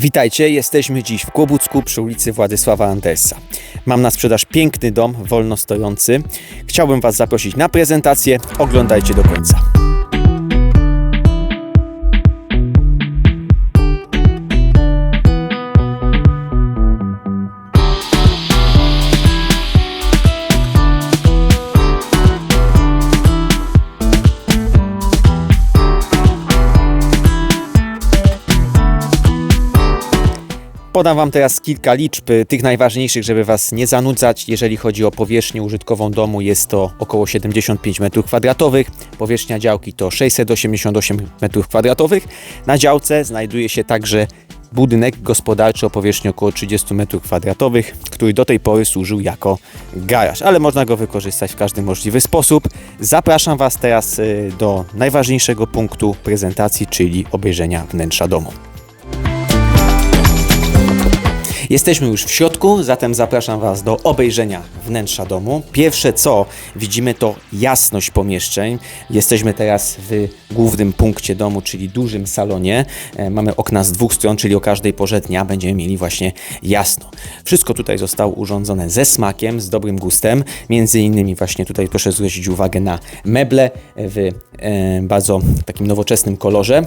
Witajcie, jesteśmy dziś w Kłobucku przy ulicy Władysława Andersa. Mam na sprzedaż piękny dom, wolno stojący. Chciałbym Was zaprosić na prezentację, oglądajcie do końca. Podam Wam teraz kilka liczb, y, tych najważniejszych, żeby Was nie zanudzać. Jeżeli chodzi o powierzchnię użytkową domu, jest to około 75 m2. Powierzchnia działki to 688 m2. Na działce znajduje się także budynek gospodarczy o powierzchni około 30 m2, który do tej pory służył jako garaż, ale można go wykorzystać w każdy możliwy sposób. Zapraszam Was teraz y, do najważniejszego punktu prezentacji, czyli obejrzenia wnętrza domu. Jesteśmy już w środku, zatem zapraszam Was do obejrzenia wnętrza domu. Pierwsze co widzimy to jasność pomieszczeń. Jesteśmy teraz w głównym punkcie domu, czyli dużym salonie. E, Mamy okna z dwóch stron, czyli o każdej porze dnia będziemy mieli właśnie jasno. Wszystko tutaj zostało urządzone ze smakiem, z dobrym gustem. Między innymi właśnie tutaj proszę zwrócić uwagę na meble w e, bardzo takim nowoczesnym kolorze.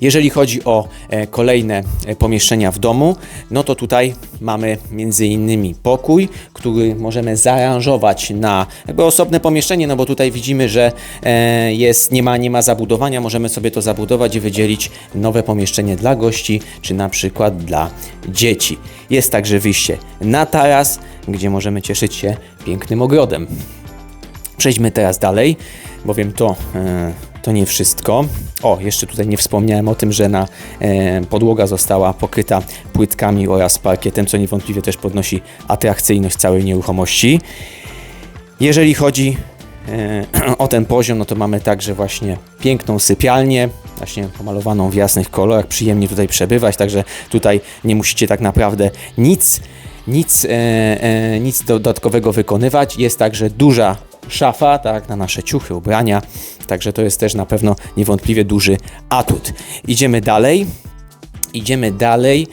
Jeżeli chodzi o e, kolejne e, pomieszczenia w domu, no to tutaj mamy między innymi pokój, który możemy zaaranżować na jakby osobne pomieszczenie, no bo tutaj widzimy, że e, jest, nie, ma, nie ma zabudowania, możemy sobie to zabudować i wydzielić nowe pomieszczenie dla gości, czy na przykład dla dzieci. Jest także wyjście na taras, gdzie możemy cieszyć się pięknym ogrodem. Przejdźmy teraz dalej, bowiem to, e, to nie wszystko. O, jeszcze tutaj nie wspomniałem o tym, że na e, podłoga została pokryta płytkami oraz parkietem, co niewątpliwie też podnosi atrakcyjność całej nieruchomości. Jeżeli chodzi e, o ten poziom, no to mamy także właśnie piękną sypialnię, właśnie pomalowaną w jasnych kolorach, przyjemnie tutaj przebywać, także tutaj nie musicie tak naprawdę nic, nic, e, e, nic dodatkowego wykonywać. Jest także duża szafa, tak, na nasze ciuchy, ubrania, także to jest też na pewno niewątpliwie duży atut. Idziemy dalej, idziemy dalej.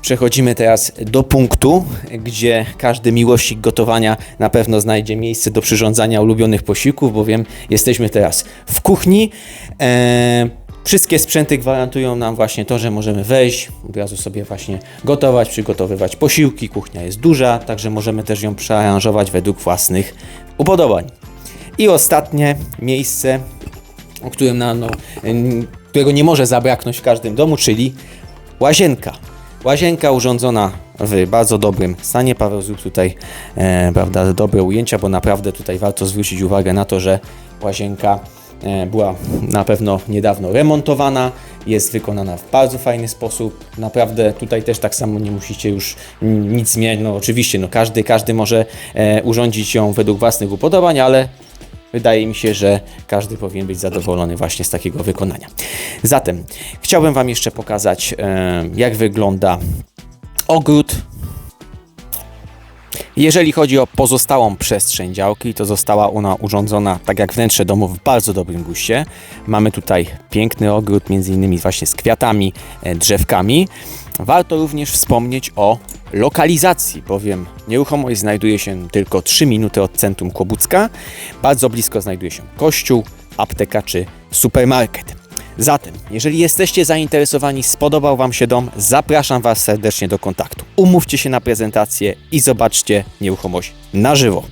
Przechodzimy teraz do punktu, gdzie każdy miłośnik gotowania na pewno znajdzie miejsce do przyrządzania ulubionych posiłków, bowiem jesteśmy teraz w kuchni. Eee, Wszystkie sprzęty gwarantują nam właśnie to, że możemy wejść, od razu sobie właśnie gotować, przygotowywać posiłki. Kuchnia jest duża, także możemy też ją przearanżować według własnych upodobań. I ostatnie miejsce, o którym na, no, którego nie może zabraknąć w każdym domu, czyli łazienka. Łazienka urządzona w bardzo dobrym stanie. Paweł zrób tutaj e, prawda, dobre ujęcia, bo naprawdę tutaj warto zwrócić uwagę na to, że łazienka była na pewno niedawno remontowana, jest wykonana w bardzo fajny sposób. Naprawdę tutaj też tak samo nie musicie już nic zmieniać. No oczywiście, no każdy, każdy może e, urządzić ją według własnych upodobań, ale wydaje mi się, że każdy powinien być zadowolony właśnie z takiego wykonania. Zatem chciałbym Wam jeszcze pokazać, e, jak wygląda ogród. Jeżeli chodzi o pozostałą przestrzeń działki, to została ona urządzona tak jak wnętrze domu w bardzo dobrym guście. Mamy tutaj piękny ogród, między innymi właśnie z kwiatami, e, drzewkami. Warto również wspomnieć o lokalizacji, bowiem nieruchomość znajduje się tylko 3 minuty od centrum Kłobucka. Bardzo blisko znajduje się kościół, apteka czy supermarket. Zatem, jeżeli jesteście zainteresowani, spodobał Wam się dom, zapraszam Was serdecznie do kontaktu. Umówcie się na prezentację i zobaczcie nieruchomość na żywo.